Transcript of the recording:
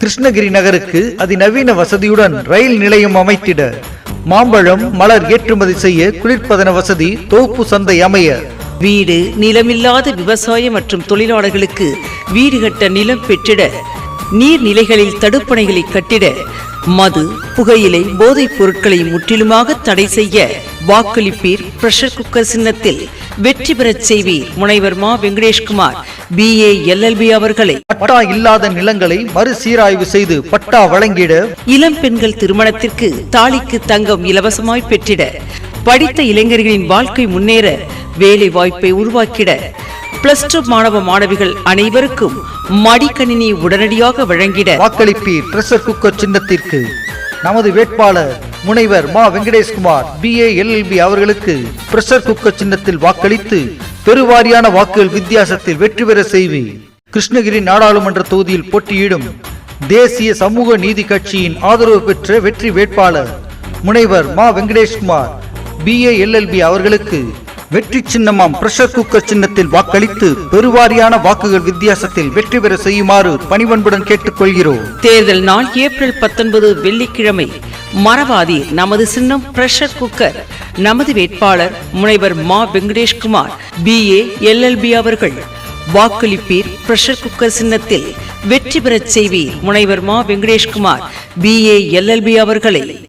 கிருஷ்ணகிரி நகருக்கு அதிநவீன வசதியுடன் ரயில் நிலையம் அமைத்திட மாம்பழம் மலர் ஏற்றுமதி செய்ய குளிர்பதன வசதி தோப்பு சந்தை அமைய. வீடு நிலமில்லாத விவசாய மற்றும் தொழிலாளர்களுக்கு வீடு கட்ட நிலம் பெற்றிட நீர்நிலைகளில் தடுப்பணைகளை கட்டிட மது புகையிலை போதைப் பொருட்களை முற்றிலுமாக தடை செய்ய வாக்களிப்பீர் பிரஷர் குக்கர் சின்னத்தில் வெற்றி பெறச் செய்வீர் முனைவர் மா வெங்கடேஷ்குமார். பிஏ எல்எல்பி அவர்களை பட்டா இல்லாத நிலங்களை மறுசீராய்வு செய்து பட்டா வழங்கிட இளம் பெண்கள் திருமணத்திற்கு தாலிக்கு தங்கம் இலவசமாய் பெற்றிட படித்த இளைஞர்களின் வாழ்க்கை முன்னேற வேலை வாய்ப்பை உருவாக்கிட பிளஸ் டூ மாணவ மாணவிகள் அனைவருக்கும் மடிக்கணினி உடனடியாக வழங்கிட. வாக்களிப்பீர் பிரஷர் குக்கர் சின்னத்திற்கு நமது வேட்பாளர் முனைவர் மா வெங்கடேஷ்குமார் பிஏ எல்எல்பி அவர்களுக்கு பிரஷர் குக்கர் சின்னத்தில் வாக்களித்து பெருவாரியான வாக்குகள் வித்தியாசத்தில் வெற்றி பெற செய்வி. கிருஷ்ணகிரி நாடாளுமன்ற தொகுதியில் போட்டியிடும் தேசிய சமூக நீதி கட்சியின் ஆதரவு பெற்ற வெற்றி வேட்பாளர் முனைவர் மா வெங்கடேஷ்குமார் பிஏ எல்எல்பி அவர்களுக்கு வெற்றி சின்னமாம் பிரஷர் குக்கர் சின்னத்தில் வாக்களித்து பெருவாரியான வாக்குகள் வித்தியாசத்தில் வெற்றி பெற செய்யுமாறு பணிவன்புடன் கேட்டுக்கொள்கிறோம். தேர்தல் நாள் ஏப்ரல் பத்தொன்பது வெள்ளிக்கிழமை. மறவாதி நமது சின்னம் பிரஷர் குக்கர் நமது வேட்பாளர் முனைவர் மா வெங்கடேஷ்குமார் பிஏ எல்எல்பி அவர்கள் வாக்களிப்பீர் பிரஷர் குக்கர் சின்னத்தில். வெற்றி பெறச் செய்வீர். முனைவர் மா வெங்கடேஷ்குமார். பிஏ எல்எல்பி அவர்களை